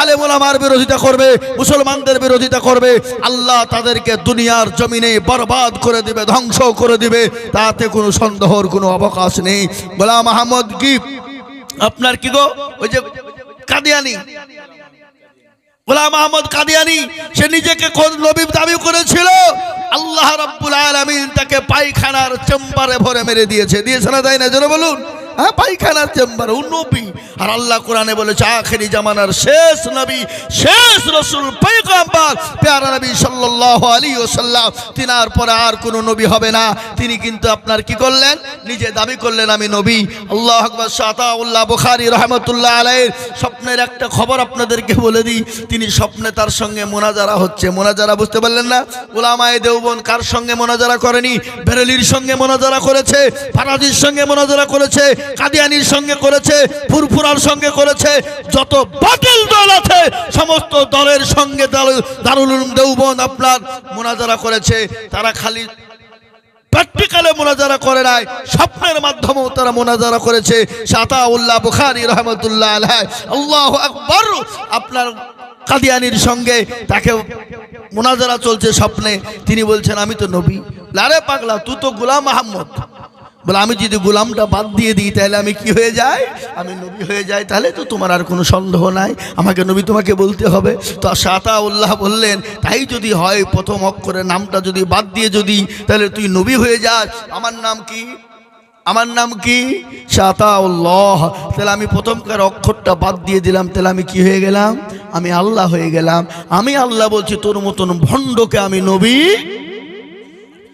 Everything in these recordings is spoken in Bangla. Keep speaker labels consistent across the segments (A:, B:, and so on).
A: আলেমুলামার বিরোধিতা করবে, মুসলমানদের বিরোধিতা করবে, আল্লাহ তাদেরকে দুনিয়ার জমিনে বরবাদ করে দিবে, ধ্বংস করে দিবে, তাতে কোনো সন্দেহর কোনো অবকাশ নেই। গোলাম আহমদ কি? আপনার কি গো? ওই যে কাদিয়ানি। গোলাম আহমদ কাদিয়ানি, সে নিজেকে কোন নবী দাবি করেছিল? আল্লাহ তাকে পায়খানার চেম্বারে ভরে মেরে দিয়েছে। দিয়েছে না তাই না জোরে বলুন। হ্যাঁ পায়খানার চেম্বার, ও নবী। আর আল্লাহ কোরআনে বলেছে, আখেরি জামানার শেষ নবী, শেষ রসুল, পয়গম্বর। পেয়ারা নবী সাল্লাল্লাহু আলাইহি ওয়াসাল্লাম, তিনার পরে আর কোনো নবী হবে না। তিনি কিন্তু আপনার কি করলেন? নিজে দাবি করলেন, আমি নবী। আল্লাহ আকবর, শাতাউল্লাহ বুখারী রহমতুল্লাহ আলাইহির স্বপ্নের একটা খবর আপনাদেরকে বলে দিই। তিনি স্বপ্নে তার সঙ্গে মোনাজারা হচ্ছে। মোনাজারা বুঝতে পারলেন না? ওলামায়ে দেওবন কার সঙ্গে মোনাজারা করেনি? বেরেলির সঙ্গে মোনাজারা করেছে? ফারাজির সঙ্গে মোনাজারা করেছে? কাদিয়ানির সঙ্গে করেছে, ফুরফুরার সঙ্গে করেছে, যত বাতিল দল আছে, সমস্ত দলের সঙ্গে দারুল- দেওবন আপনার মোনাজারা করেছে, তারা খালি প্র্যাকটিক্যালে মোনাজারা করে নাই, স্বপ্নের মাধ্যমেও তারা মোনাজারা করেছে। সাতাউল্লাহ বুখারী রহমতুল্লাহ আলাইহি, আল্লাহ আকবর। আপনার কাদিয়ানির সঙ্গে তাকে মোনাজারা চলছে স্বপ্নে, তিনি বলছেন, আমি তো নবী। লারে পাগলা, তুই তো গোলাম আহম্মদ বলে, আমি যদি গোলামটা বাদ দিয়ে দিই, তাহলে আমি কি হয়ে যাই? আমি নবী হয়ে যাই, তাহলে তো তোমার আর কোনো সন্দেহ নাই। আমাকে নবী তোমাকে বলতে হবে। তো সাতা উল্লাহ বললেন, তাই যদি হয়, প্রথম অক্ষরের নামটা যদি বাদ দিয়ে যদি, তাহলে তুই নবী হয়ে যাস। আমার নাম কি? আমার নাম কি? শাতাউল্লাহ। তাহলে আমি প্রথমকার অক্ষরটা বাদ দিয়ে দিলাম, তাহলে আমি কি হয়ে গেলাম? আমি আল্লাহ হয়ে গেলাম। আমি আল্লাহ বলছি, তোর মতন ভণ্ডকে আমি নবী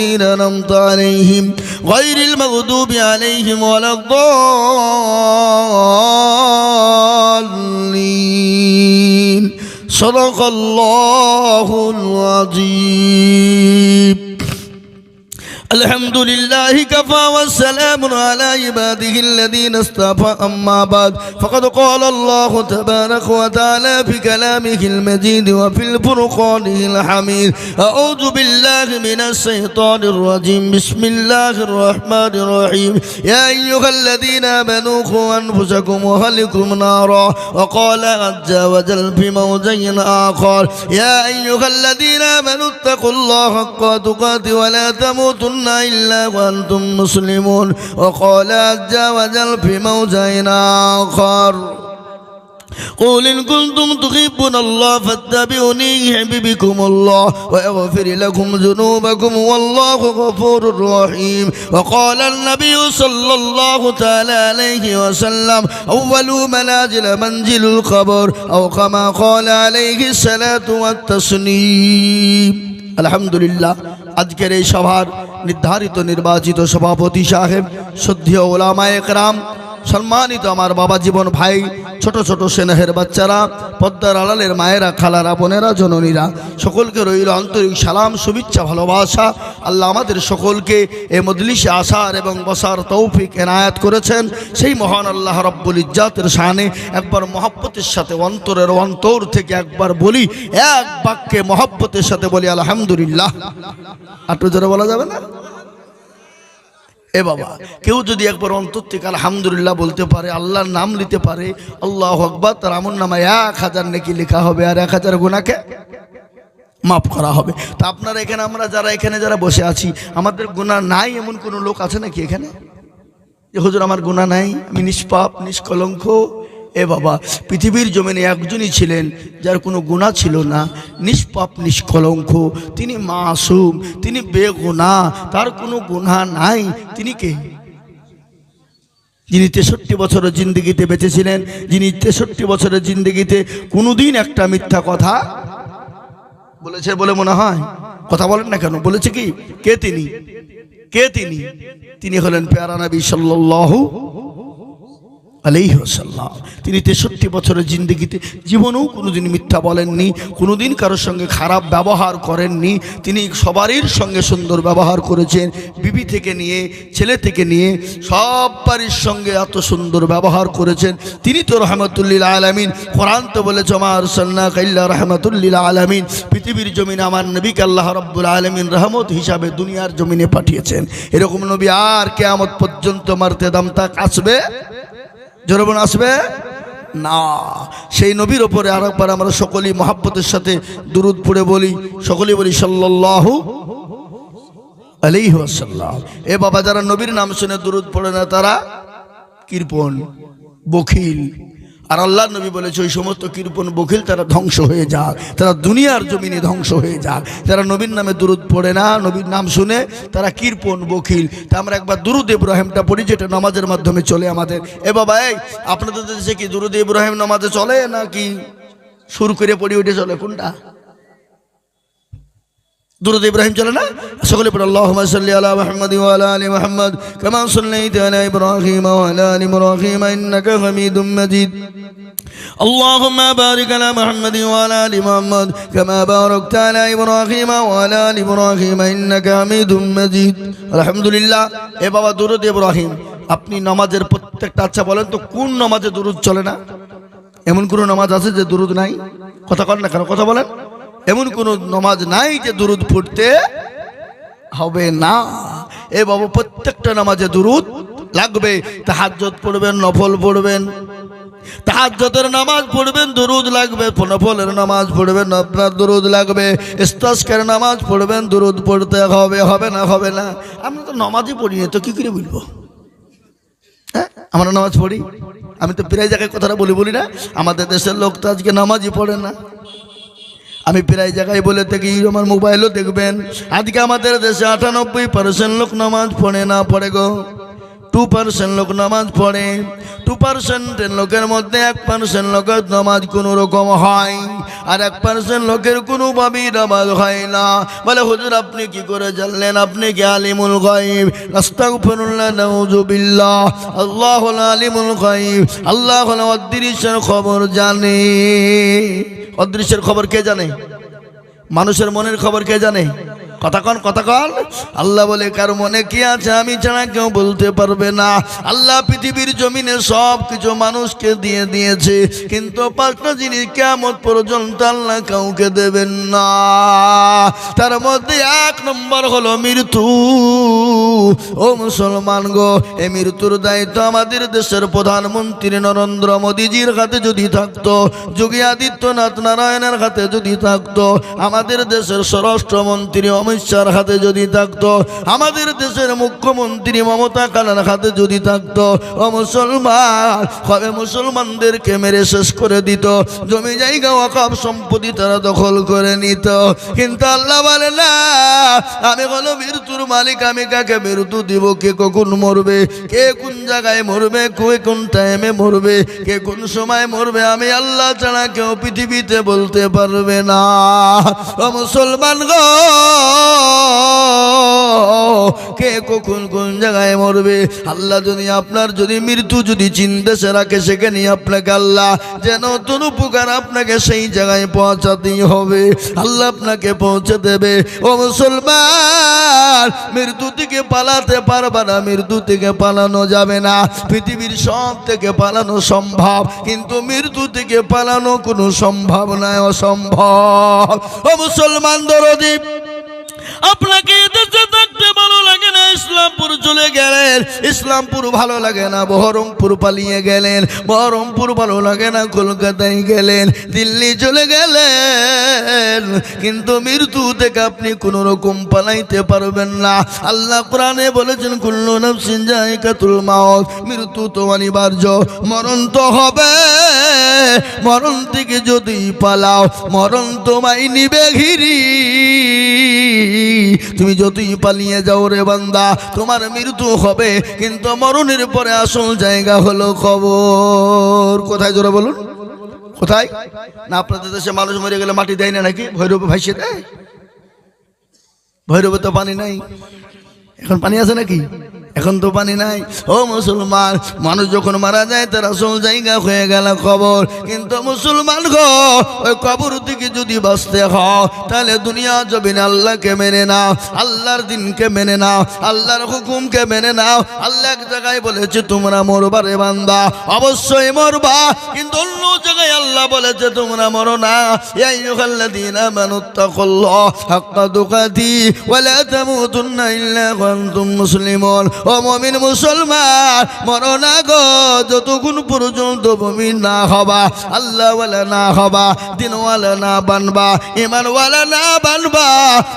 A: الذين أنعمت عليهم غير المغضوب عليهم ولا الضالين صدق الله العظيم الحمد لله كفى والسلام على عباده الذين اصطفى. أما بعد فقد قال الله تبارك وتعالى في كلامه المجيد وفي الفرقان الحميد أعوذ بالله من الشيطان الرجيم. بسم الله الرحمن الرحيم. يا أيها الذين آمنوا قوا أنفسكم وأهلكم نارا. وقال عز وجل في موضع آخر يا أيها الذين آمنوا اتقوا الله حق تقاته ولا تموتن إلا وأنتم مسلمون. وقال عز وجل في موضع آخر. قل إن كنتم تحبون الله فاتبعوني يحببكم الله ويغفر لكم ذنوبكم والله غفور رحيم. وقال النبي صلى الله تعالى عليه وسلم أول منازل منزل القبر أو كما قال عليه الصلاة والتسليم. الحمد لله. আজকের এই সভার নির্ধারিত নির্বাচিত সভাপতি সাহেব শ্রদ্ধীয় ওলামা একরাম সম্মানিত আমার বাবা জীবন ভাই, ছোট ছোট সেনেহের বাচ্চারা, পদ্মার আড়ালের মায়েরা, খালারা, বোনেরা, জননীরা, সকলকে রইল আন্তরিক সালাম, শুভেচ্ছা, ভালোবাসা। আল্লাহ আমাদের সকলকে এ মজলিসে আসার এবং বসার তৌফিক এনায়াত করেছেন। সেই মহান আল্লাহ রব্বুল ইজ্জাতের শানে একবার মহব্বতের সাথে, অন্তরের অন্তর থেকে একবার বলি, এক বাক্যে মহব্বতের সাথে বলি, আলহামদুলিল্লাহ। আটু জোরে বলা যাবে না? এ বাবা, কেউ যদি একবার অন্তর থেকে আলহামদুলিল্লাহ বলতে পারে, আল্লাহর নাম নিতে পারে, আল্লাহ আকবর, তার আমন নামায় এক হাজার নাকি লেখা হবে আর এক হাজার গুণাকে মাফ করা হবে। তা আপনারা এখানে, আমরা যারা এখানে যারা বসে আছি, আমাদের গুণা নাই এমন কোনো লোক আছে নাকি এখানে? যে, হুজুর, আমার গুণা নাই, আমি নিষ্পাপ, নিষ্কলঙ্ক এ বাবা, পৃথিবীর জমিনে একজনই ছিলেন যার কোনো গুণা ছিল না। নিষ্পাপ, নিষ্কলঙ্ক, তিনি মাসুম, তিনি বেগুনা, তার কোনো গুণা নাই। তিনি কে? যিনি তেষট্টি বছরের জিন্দগিতে বেঁচেছিলেন, যিনি তেষট্টি বছরের জিন্দগিতে কোনোদিন একটা মিথ্যা কথা বলেছে বলে মনে হয়? কথা বলেন না কেন? বলেছে কি? কে তিনি? কে তিনি? তিনি হলেন পেয়ারা নবী সাল্লাল্লাহু আলাইহসাল্লাম তিনি তেষট্টি বছরের জিন্দগিতে জীবনেও কোনোদিন মিথ্যা বলেননি, কোনোদিন কারোর সঙ্গে খারাপ ব্যবহার করেননি। তিনি সবারই সঙ্গে সুন্দর ব্যবহার করেছেন, বিবি থেকে নিয়ে, ছেলে থেকে নিয়ে সব বাড়ির সঙ্গে এত সুন্দর ব্যবহার করেছেন। তিনি তো রহমতুল্লিল আলমিন, কোরআন তো বলেছে আমার সাল্লা কাল্লা রহমতুল্লিল আলমিন। পৃথিবীর জমিনে আমার নবীকে আল্লাহ রব্বুল আলমিন রহমত হিসাবে দুনিয়ার জমিনে পাঠিয়েছেন। এরকম নবী আর কেয়ামত পর্যন্ত মারতে দাম তাক আসবে? জোরবন আসবে? না। সেই নবীর ওপরে আর একবার আমরা সকলেই মহাব্বতের সাথে দুরুদ পড়ে বলি, সকলেই বলি সাল্লাহু আলাইহি ওয়াসাল্লাম। এ বাবা যারা নবীর নাম শুনে দুরুদ পড়ে না, তারা কৃপণ, বখিল। আর আল্লাহ নবী বলেছে, ওই সমস্ত কীর্পন বখিল তারা ধ্বংস হয়ে যাক, তারা দুনিয়ার জমিনে ধ্বংস হয়ে যাক। যারা নবীর নামে দুরুদ পড়ে না, নবীর নাম শুনে তারা কীর্পন বখিল। তা আমরা একবার দুরুদ ইব্রাহিমটা পড়ি, যেটা নামাজের মাধ্যমে চলে আমাদের। এ বাবা, এই আপনাদের দেশে কি দুরুদ ইব্রাহিম নামাজে চলে নাকি? শুরু করে পড়ি, ওইটা চলে, কোনটা? দুরুদ ইব্রাহিম চলে না? সকলে পড়ে, আল্লাহুম্মা সাল্লি আলা মুহাম্মাদি ওয়া আলা আলি মুহাম্মাদ কামা সাল্লাইতা আলা ইব্রাহিম ওয়া আলা আলি ইব্রাহিম ইন্নাকা হামিদুম মাজিদ। আল্লাহুম্মা বারিক আলা মুহাম্মাদি ওয়া আলা আলি মুহাম্মাদ কামা বারাকতা আলা ইব্রাহিম ওয়া আলা আলি ইব্রাহিম ইন্নাকা হামিদুম মাজিদ। আলহামদুলিল্লাহ, এ বাবা দুরুদ ইব্রাহিম, আপনি নামাজের প্রত্যেকটা আচ্ছা বলেন তো, কোন নামাজে দুরুদ চলে না? এমন কোনো নামাজ আছে যে দুরুদ নাই? কথা কর না কেন, কথা বলেন। এমন কোন নামাজ নাই যে দুরুদ পড়তে হবে না। এ বাবু, প্রত্যেকটা নামাজে দুরুদ লাগবে। তাহাজ্জত পড়বেন, নফল পড়বেন। তাহাজ্জতের নামাজ পড়বেন, দুরুদ লাগবে। নফলের নামাজ পড়বেন, আপনার দুরুদ লাগবে। ইস্তাস্কের নামাজ পড়বেন, দুরুদ পড়তে হবে হবে না হবে না। আমরা তো নামাজই পড়ি না, তো কি করে বলব? হ্যাঁ আমরা নামাজ পড়ি। আমি তো প্রায় জায়গায় কথাটা বলি বলি না। আমাদের দেশের লোক তো আজকে নামাজই পড়ে না। আমি প্রায় জায়গায় বলে থাকি আমার মোবাইলও দেখবেন। আজকে আমাদের দেশে আটানব্বই পার্সেন্ট লোক নামাজ পড়ে না পড়ে গো। টু পার্সেন্ট লোক নামাজ পড়ে টু পার্সেন্টের লোকের মধ্যে এক পার্সেন্ট লোকের নামাজ কোনো রকম হয়, আর এক পার্সেন্ট লোকের কোনোভাবেই নামাজ হয় না। বলে, হুজুর, আপনি কি করে জানলেন? আপনি কি আলিমুল গাইব আস্তাগফিরুল্লাহ, নাউজুবিল্লাহ। আল্লাহ হলো আলিমুল গাইব আল্লাহ অদৃশ্যের খবর জানে। অদৃশ্যের খবর কে জানে? মানুষের মনের খবর কে জানে? কথা কন কথা কন। আল্লাহ বলে, কার মনে কি আছে আমি ছাড়া কেউ বলতে পারবে না। আল্লাহ পৃথিবীর জমিনে সব কিছু মানুষকে দিয়ে দিয়েছে। কিন্তু পাঁচটা জিনিস কেমন পর্যন্ত আল্লাহ কাউকে দেবেন না। তার মধ্যে এক নম্বর হলো মৃত্যু। ও মুসলমান গো, এ মৃত্যুর দায়িত্ব আমাদের দেশের প্রধানমন্ত্রী নরেন্দ্র মোদীজির হাতে যদি থাকতো, যোগী আদিত্যনাথ নারায়ণের হাতে যদি থাকতো, আমাদের দেশের স্বরাষ্ট্রমন্ত্রী অমিত শাহর হাতে যদি থাকতো, আমাদের দেশের মুখ্যমন্ত্রী মমতা কালার হাতে যদি থাকতো, ও মুসলমান হবে মুসলমানদেরকে মেরে শেষ করে দিত, জমি জায়গা, অকাপ সম্পত্তি তারা দখল করে নিত। কিন্তু আল্লাহ বলে, না, আমি হলো মৃত্যুর মালিক, আমি কাকে মৃত্যু দিব? কে কখন মরবে? কে কোন জায়গায় মরবে? কে কোন টাইমে মরবে? কে কোন সময় মরবে? আমি আল্লাহ ছাড়া কেউ পৃথিবীতে বলতে পারবে না। ও মুসলমান গো কে কখন কোন জায়গায় মরবে? আল্লাহ যদি আপনার যদি মৃত্যু যদি চিন্তা সে রাখে সেখানে আপনাকে আল্লাহ যেন তোর উপকার আপনাকে সেই জায়গায় পৌঁছাতেই হবে। আল্লাহ আপনাকে পৌঁছে দেবে। ও মুসলমান, মৃত্যু থেকে পালাতে পারবে না, মৃত্যু থেকে পালানো যাবে না। পৃথিবীর সব থেকে পালানো সম্ভব, কিন্তু মৃত্যু থেকে পালানো কোনো সম্ভব নয়, অসম্ভব। ও মুসলমান দরদীপ আপনাকে দেশে থাকতে ভালো লাগে না, ইসলামপুর চলে গেলেন। ইসলামপুর ভালো লাগে না, বহরমপুর পালিয়ে গেলেন। বহরমপুর ভালো লাগে না, কলকাতায় গেলেন। দিল্লি চলে গেলেন। কিন্তু মৃত্যু থেকে আপনি কোন রকম পালাইতে পারবেন না। আল্লাহ কোরআনে বলেছেন, কুল্লু নফসিন জায়গাতুল মাউত। মৃত্যু তো অনিবার্য। মরণ তো হবে। মরণ থেকে যদি পালাও, মরণ তোমায় নিবে ঘিরি। তুমি যদি পালিয়ে যাও রে বান্দা, তোমার মৃত্যু হবে, কিন্তু মরণের পরে আসল জায়গা হলো খবর কোথায় জোরে বলুন? কোথায়? না, আপনাদের দেশে মানুষ মরে গেলে মাটি দেয় না নাকি? ভৈরবে ভাসিয়ে দেয়? ভৈরবে তো পানি নাই। এখন পানি আছে নাকি? এখন তো পানি নাই। ও মুসলমান, মানুষ যখন মারা যায়, তার আসল জায়গা হয়ে গেল কবর। কিন্তু মুসলমান গো, ওই কবর থেকে যদি বাঁচতে হও তাহলে দুনিয়া জবিন আল্লাহকে মেনে নাও, আল্লাহর দিনকে মেনে নাও, আল্লাহর হুকুমকে মেনে নাও। আল্লাহ এক জায়গায় বলেছে, তোমরা মরবারে বান্দা। অবশ্যই মরবা, কিন্তু অন্য জায়গায় আল্লাহ বলেছে, তোমরা মরো না। ইয়া আইয়ুহাল্লাযীনা আমানুত্তাকুল্লাহ হাক্কা তুকাতি, ওয়া লা তামুতুন্না ইল্লা ওয়া আনতুম মুসলিমুন। ও মুমিন মুসলমান মরো না গো, যতক্ষণ পর্যন্ত মুমিন না হবা আল্লাহ ওয়ালা না হবা, দিনওয়ালা না বানবা ইমানওয়ালা না বানবা,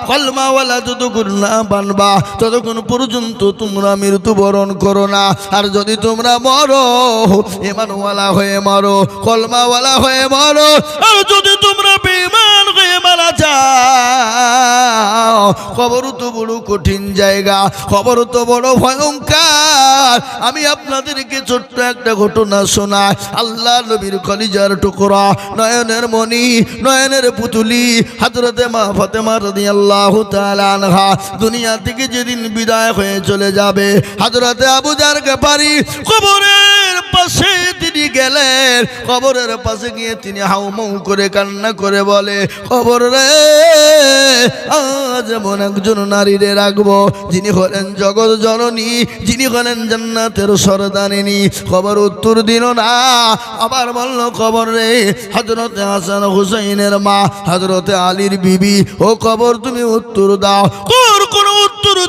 A: কলমাওয়ালা যতক্ষণ না বানবা, ততক্ষণ পর্যন্ত তোমরা মৃত্যুবরণ করো না। আর যদি তোমরা মরো ইমানওয়ালা হয়ে মরো, কলমাওয়ালা হয়ে মরো, আর যদি তোমরা বেমান হয়ে মারা যাও, খবর তো বড় কঠিন জায়গা, খবর তো বড় ভয়ঙ্কর আমি আপনাদেরকে ছোট্ট একটা ঘটনা শোনাই। আল্লাহ নবীর কলিজার টুকরা, নয়নের মণি, নয়নের পুতুলি, হাজরতে মা ফাতেমা তাআলা আনহা। দুনিয়া থেকে যেদিন বিদায় হয়ে চলে যাবে, হাজরতে আবু জার পারি, কবরের পাশে তিনি গেলেন। কবরের পাশে গিয়ে তিনি হাউমাউ করে কান্না করে বলে খবর রে, আজ এমন একজন নারীরে রাখব, যিনি হলেন জগৎ জননী যিনি হলেন জান্নাতের সরদানিনী খবর উত্তর দিল না। আবার বলল, খবর রে হজরতে হাসান হুসাইনের মা হজরতে আলীর বিবি, ও খবর তুমি উত্তর দাও।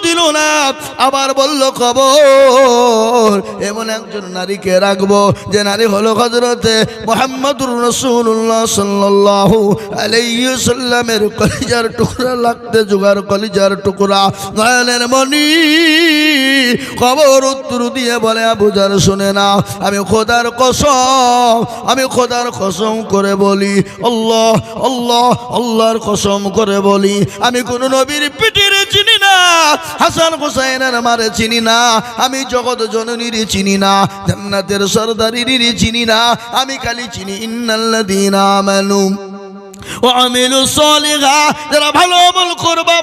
A: দিল না। আবার বলল, খবর এমন একজন নারীকে রাখব যে নারী হলো হজরতে মোহাম্মদুর রসুল্লাহ সাল্লাল্লাহু আলাইহি সাল্লামের কলিজার টুকরা, লাগতে জোগাড় কলিজার টুকরা, নয়নের মণি। খবর উত্তর দিয়ে বলে আবুজার শুনে না। আমি খোদার কসম, আমি খোদার কসম করে বলি, আল্লাহ আল্লাহ, আল্লাহর কসম করে বলি, আমি কোনো নবীর পিঠির চিনি না। হাসান হুসাইনের মারে চিনি না, আমি জগৎ জননীর চিনি না জান্নাতের সরদারির চিনি না, আমি খালি চিনি, ইন্নাল্লাযীনা আমানু।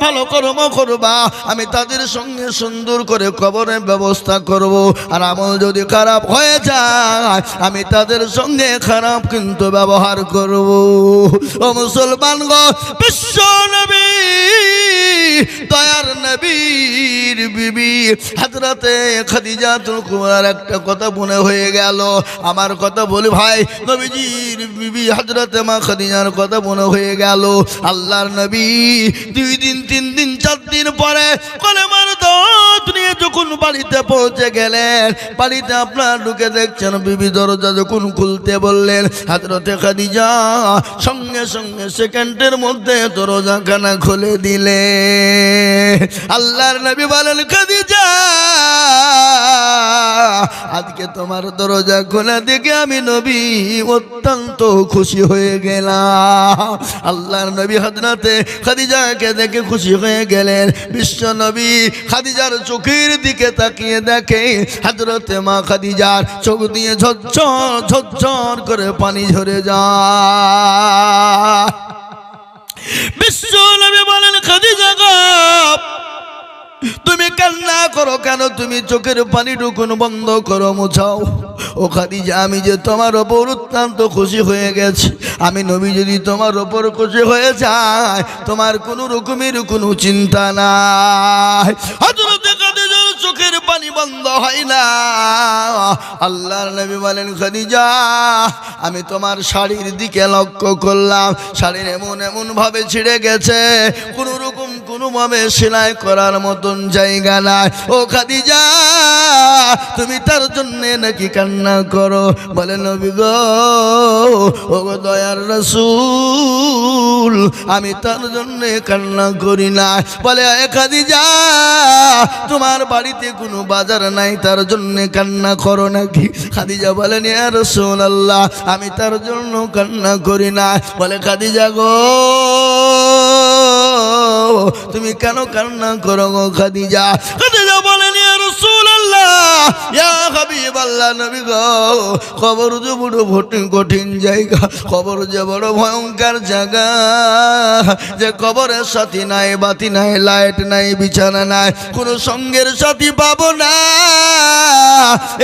A: ভালো করবা আমি তাদের সঙ্গে সুন্দর করে কবরের ব্যবস্থা করব। আর আমল যদি খারাপ হয়ে যায়, আমি তাদের সঙ্গে খারাপ কিন্তু ব্যবহার করব। ও মুসলমান বিশ্ব নবী, দয়ার নবীর বিবি, হাজরাতে খাদিজাতুল একটা কথা মনে হয়ে গেল। আমার কথা বলি ভাই, নবীজির বিবি, হাজরাতে মা খাদিজার কথা মনে হয়ে গেল আল্লাহর নবী দুই দিন তিন দিন চার দিন পরে কলেমার নিয়ে যখন বাড়িতে পৌঁছে গেলেন, বাড়িতে আপনার ঢুকে দেখছেন বিবি দরজা যখন খুলতে বললেন সঙ্গে সঙ্গে সেকেন্ডের মধ্যে দরজাখানা খুলে দিলে। আল্লাহর নবী বলেন আজকে তোমার দরজা খোলা দেখে আমি নবী অত্যন্ত খুশি হয়ে গেলাম। আল্লাহর নবী হজরতে খাদিজাকে দেখে খুশি হয়ে গেলেন। বিশ্ব নবী খাদিজার চোখের দিকে তাকিয়ে দেখে হজরতে মা খাদিজার চোখ দিয়ে ঝরঝর ঝরঝর করে পানি ঝরে খাদিজা তুমি কান্না করো কেন? তুমি চোখের পানি টুকুন বন্ধ করো, মোছাও। ও খাদিজা, আমি যে তোমার ওপর অত্যন্ত খুশি হয়ে গেছি। আমি নবী যদি তোমার ওপর খুশি হয়ে যায়, তোমার কোনো রকমের কোনো চিন্তা নাই। চোখের পানি বন্ধ হয় না। আল্লাহর নবী বলেন খনিজা আমি তোমার শাড়ির দিকে লক্ষ্য করলাম। শাড়ির এমন এমন ভাবে ছিঁড়ে গেছে। কোনো রকম কোনো ভাবে সেলাই করার মতন জায়গা নাই। ও খাদিজা তুমি তার জন্য নাকি কান্না করো? বলে, নবী গো ও দয়ার রসুল, আমি তার জন্য কান্না করি না। বলে এ খাদিজা, তোমার বাড়িতে কোনো বাজার নাই, তার জন্য কান্না করো নাকি? খাদিজা বলেন, ইয়া রসুল আল্লাহ আমি তার জন্য কান্না করি না। বলে, খাদিজা গো, তুমি কেন কান্না করো গো খাদিজা? খাদিজা বলেন, ইয়া হাবিবাল্লাহ নবী গো কবর যে বড় কঠিন কঠিন জায়গা কবর যে বড় ভয়ঙ্কর জায়গা। যে কবরের সাথী নাই, বাতি নাই, লাইট নাই, বিছানা নাই, কোনো সঙ্গের সাথী পাবো না।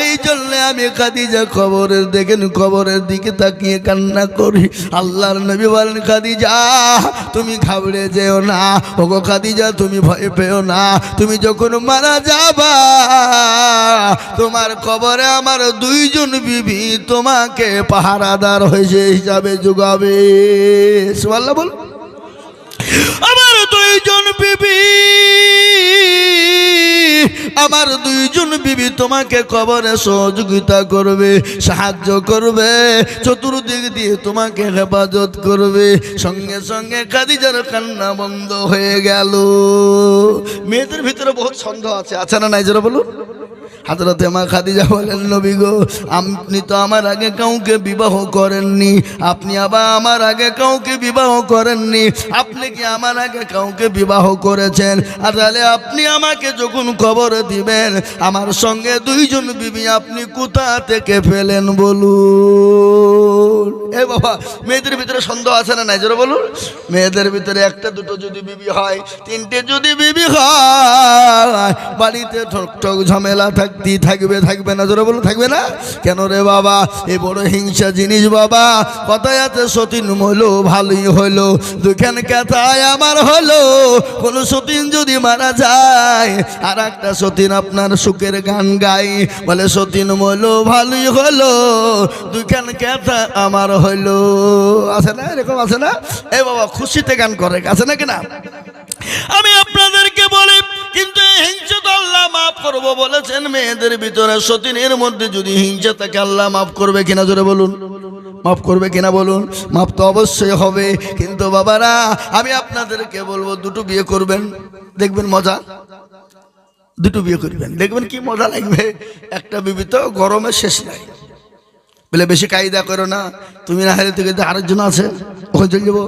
A: এই জন্য আমি খাদিজা খবরের দেখেন খবরের দিকে তাকিয়ে কান্না করি। আল্লাহর নবী বলেন, খাদিজা, তুমি ঘাবড়ে যেও না। ওগো খাদিজা, তুমি ভয় পেও না। তুমি যখন মারা যাবা তোমার কবরে আমার দুইজন বিবি তোমাকে পাহারাদার হয়েছে হিসাবে যোগাবে। সুবহানাল্লাহ বল। আমার দুইজন বিবি, আমার দুইজন বিবি তোমাকে কবরে সহযোগিতা করবে, সাহায্য করবে, চতুর্দিক দিয়ে তোমাকে হেফাজত করবে। সঙ্গে সঙ্গে খাদিজার কান্না বন্ধ হয়ে গেল। মেয়েদের ভিতরে বহুত সন্দেহ আছে আছে না নাই? যারা বলুন। হাজরতে মা খাদিজা বলেন, নবী গো, আপনি তো আমার আগে কাউকে বিবাহ করেননি। আপনি আবার আমার আগে কাউকে বিবাহ করেননি। আপনি কি আমার আগে কাউকে বিবাহ করেছেন? আর তাহলে আপনি আমাকে যখন খবর দিবেন, আমার সঙ্গে দুইজন বিবি আপনি কোথা থেকে ফেলেন বলুন? এ বাবা, মেয়েদের ভিতরে সন্দেহ আছে না নাই? জোরে বলুন। মেয়েদের ভিতরে একটা, দুটো যদি বিবি হয়, তিনটে যদি বিবি হয়, বাড়িতে ঠক ঠক ঝামেলা থাকতেই থাকবে থাকবে না? জোরে বলুন, থাকবে না? কেন রে বাবা? এ বড় হিংসা জিনিস বাবা। কথায় আছে, সতীন হলো ভালোই হলো দুখান কথায় আমার হলো কোন সতীন যদি মারা যায় আর একটা সতীন আপনার সুখের গান গাই বলে, সতীন হলো ভালোই হলো দুখান কথা আমার হলো আছে না? এরকম আছে না? এ বাবা, খুশিতে গান করে, আছে না? কিনা আমি আপনাদেরকে বলি, কিন্তু হিংসা তো আল্লাহ মাফ করব বলেছেন, মেয়েদের ভিতরে সতীনের মধ্যে যদি হিংসা থাকে, আল্লাহ মাফ করবে কিনা জোরে বলুন? মাফ করবে কিনা বলুন? মাফ তো অবশ্যই হবে, কিন্তু বাবারা, আমি আপনাদেরকে বলব, দুটো বিয়ে করবেন, দেখবেন মজা? দুটো বিয়ে করবেন, দেখবেন কি মজা লাগবে? একটা বিবি তো গরমে শেষ নাই। বলে, বেশি কায়দা করো না, তুমি না হারে থেকে আরেকজন আছে, ওখানে চলে যাব।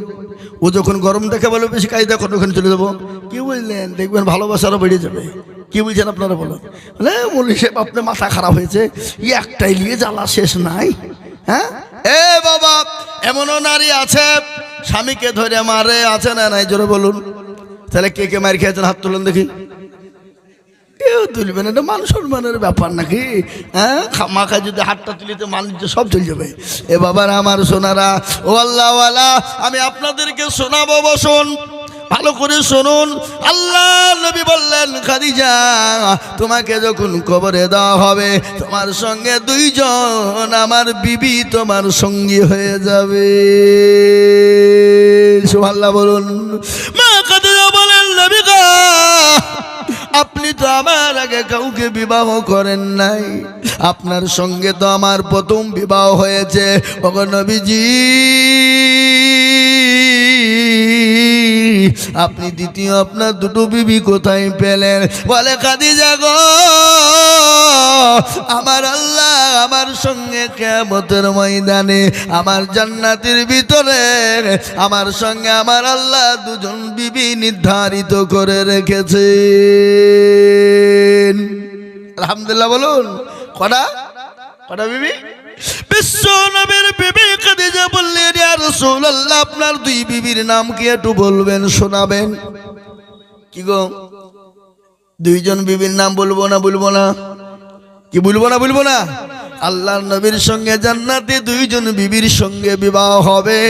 A: ও যখন গরম দেখে বলে, বেশি কায়দা করো ওখানে চলে যাব। কি বুঝলেন দেখবেন ভালোবাসারও বেড়ে যাবে। কি বলছেন আপনারা বলুন? বলে মলি সাহেব, আপনার মাথা খারাপ হয়েছে। ই একটাই নিয়ে জ্বালা শেষ নাই। হ্যাঁ? এ বাবা, এমনও নারী আছে, স্বামীকে ধরে মারে, আছে না নাই? জোরে বলুন। তাহলে কে কে মার খেয়েছেন? হাত তুলুন দেখি। কেউ তুলবে এটা মান সম্মানের ব্যাপার নাকি? হ্যাঁ? মাখা যদি হাতটা তুলিতে মানুষ সব চলে যাবে। এ বাবার আমার সোনারা, ও আল্লাহওয়ালা আমি আপনাদেরকে শোনাবো, বসুন, ভালো করে শুনুন। আল্লাহ নবী বললেন, খাদিজা, তোমাকে যখন কবরে দেওয়া হবে, তোমার সঙ্গে দুইজন আমার বিবি তোমার সঙ্গী হয়ে যাবে। সুবহানাল্লাহ বলুন, মা আপনি তো আমার আগে কাউকে বিবাহ করেন নাই। আপনার সঙ্গে তো আমার প্রথম বিবাহ হয়েছে। নবীজি। আপনি দ্বিতীয় আপনার দুটো বিবি কোথায় পেলেন? বলে, খাদিজা গো, আমার আল্লাহ আমার সঙ্গে কেমতের ময়দানে, আমার জান্নাতের ভিতরে, আমার সঙ্গে আমার আল্লাহ দুজন বিবি নির্ধারিত করে রেখেছে আলহামদুলিল্লাহ, বলুন। কটা? কটা বিবি? নবীর আপনার দুই বিবির নাম কি একটু বলবেন, শোনাবেন? কি গো? দুইজন বিবির নাম বলব না বলব না? কি বলব না বলব না? নবীর সঙ্গে জান্নাতে দুইজন বিবির সঙ্গে বিবাহ হবে,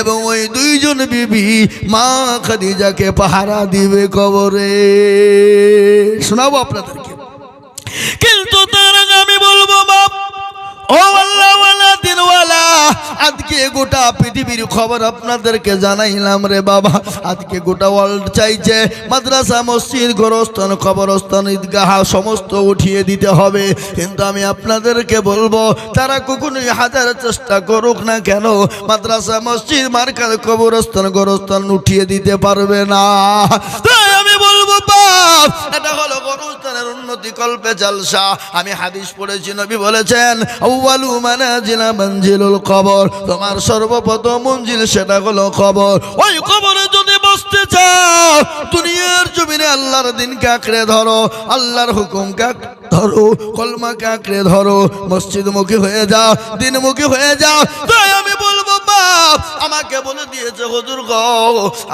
A: এবং ওই দুইজন বিবি মা খাদিজাকে পাহারা দিবে কবরে। শোনাবো আপনাদেরকে। কিন্তু তার আমি বলব, বাপ, ও আল্লাহওয়ালা দিনওয়ালা আজকে গোটা পৃথিবীর খবর আপনাদেরকে জানাইলাম রে বাবা। আজকে গোটা ওয়ার্ল্ড চাইছে, মাদ্রাসা, মসজিদ, গোরস্থান খবরস্থান ঈদগাহ, সমস্ত উঠিয়ে দিতে হবে। কিন্তু আমি আপনাদেরকে বলব, তারা কখনোই হাজার চেষ্টা করুক না কেন, মাদ্রাসা, মসজিদ মার্কার কবরস্থান, গোরস্থান উঠিয়ে দিতে পারবে না। বাপ। এটা হলো গরুস্থানের উন্নতি কল্পে জালসা। আমি হাদিস পড়েছি, নবী বলেছেন, আউয়ালু মঞ্জিলুল কবর। তোমার সর্বপ্রথম মঞ্জিল সেটা হলো কবর। ওই কবরে যদি বসতে চাও, দুনিয়ার জমিনে আল্লাহর দিনকে আঁকড়ে ধরো, আল্লাহর হুকুমকে ধরো, কলমাকে আঁকড়ে ধরো হয়ে যাও, দিনমুখী হয়ে যাও। তাই আমি বলব আমাকে বলে দিয়েছে, হুজুর গো,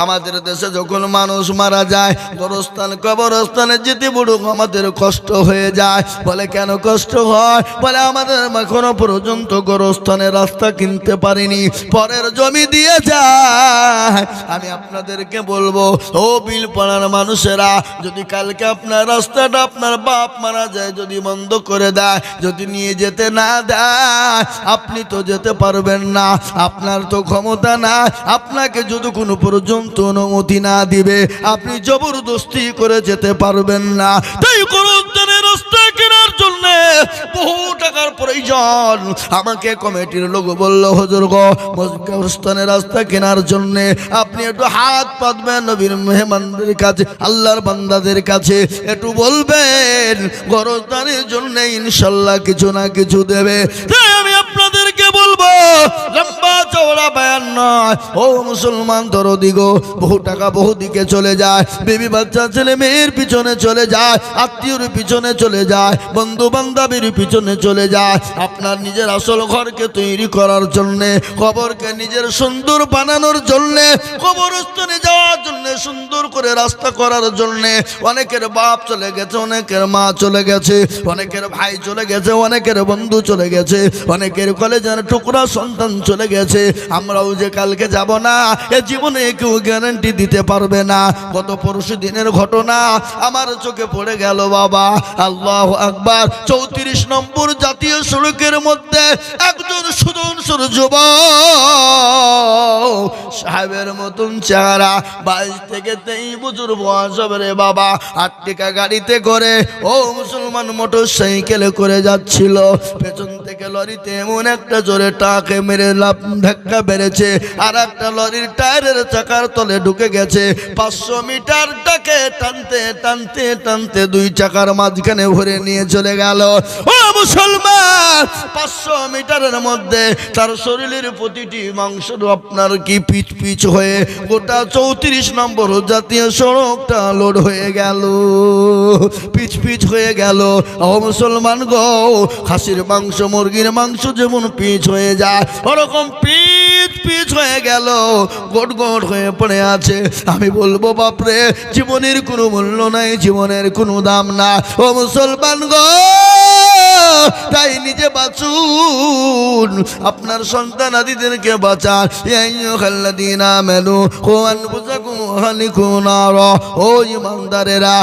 A: আমাদের দেশে যখন মানুষ মারা যায়, গোরস্থান কবরস্থানে যেতে বুড়ুক, আমাদের কষ্ট হয়ে যায়। বলে, কেন কষ্ট হয়? বলে, আমাদের এখনও পর্যন্ত গোরস্থানের রাস্তা কিনতে পারিনি, পরের জমি দিয়ে যায়। আমি আপনাদেরকে বলব, ও বিল পাড়ার মানুষেরা, যদি কালকে আপনার রাস্তাটা আপনার বাপ মারা যায়, যদি বন্ধ করে দেয়, যদি নিয়ে যেতে না দেয়, আপনি তো যেতে পারবেন না। আপনার তো ক্ষমতা না, আপনাকে যদি কোনো পর্যন্ত অনুমতি না দিবে, আপনি জবরদস্তি করে যেতে পারবেন না। তাই কাছে, আল্লাহর বান্দাদের কাছে। একটু বলবেন জন্য ইনশাল্লাহ কিছু না কিছু দেবে। তাই আমি আপনাদেরকে বলব চওড়া বায়ান নয়। ও মুসলমান ধরো দিগো বহু টাকা বহু দিকে চলে যায়। বেবি বাচ্চা ছেলে মেয়ের পিছনে চলে যায়, আত্মীয়র পিছনে চলে যায়, বন্ধু বান্ধবের পিছনে চলে যায়। আপনার নিজের আসল ঘরকে তৈরি করার জন্যে, কবরকে নিজের সুন্দর বানানোর জন্যে, কবরস্থানে যাওয়ার জন্য, সুন্দর করে রাস্তা করার জন্যে। অনেকের বাপ চলে গেছে, অনেকের মা চলে গেছে, অনেকের ভাই চলে গেছে, অনেকের বন্ধু চলে গেছে, অনেকের কলেজের টুকরা সন্তান চলে গেছে। আমরাও যে কালকে যাব না, এ জীবনে কেউ গ্যারান্টি দিতে পারবে না। গত পরশু দিনের ঘটনা আমার চোখে পড়ে গেল বাবা। আল্লাহ আকবার, চৌত্রিশ নম্বর জাতীয় সড়কের মধ্যে একজন সুদর্শন যুবক সাহেবের মতন চেহারা, বাইশ থেকে তেইশ বছর বয়স হবে রে বাবা। আট টাকা গাড়িতে করে, ও মুসলমান মোটর সাইকেলে করে যাচ্ছিল। পেছন থেকে লরিতে এমন একটা জোরে টাকে মেরে লাভ ধাক্কা বেড়েছে আর একটা লরির টায়ারের চাকার তলে ঢুকে গেছে। পাঁচশো মিটার টাকে টানতে টানতে টানতে দুই চাকার মাঝখানে ভরে নিয়ে চলে গেল। ও মুসলমান। পাঁচশো মিটারের মধ্যে তার শরীরের প্রতিটি মাংস আপনার কি পিচ পিচ হয়ে গোটা চৌত্রিশ নম্বর জাতীয় সড়কটা লোড হয়ে গেল, পিচ পিচ হয়ে গেল। ও মুসলমান গো, খাসির মাংস, মুরগির মাংস যেমন পিচ হয়ে যায়, ওরকম পিচ পিচ হয়ে গেল। গোট গোট হয়ে পড়ে আছে। আমি বলব, বাপরে, জীবনের কোনো মূল্য নাই, জীবনের কোনো দাম না ও মুসলমান গো তাই নিজে বাঁচুন। আপনার সন্তান আদিদেরকে বাঁচান। হালিকুনার ও ইমানদারেরা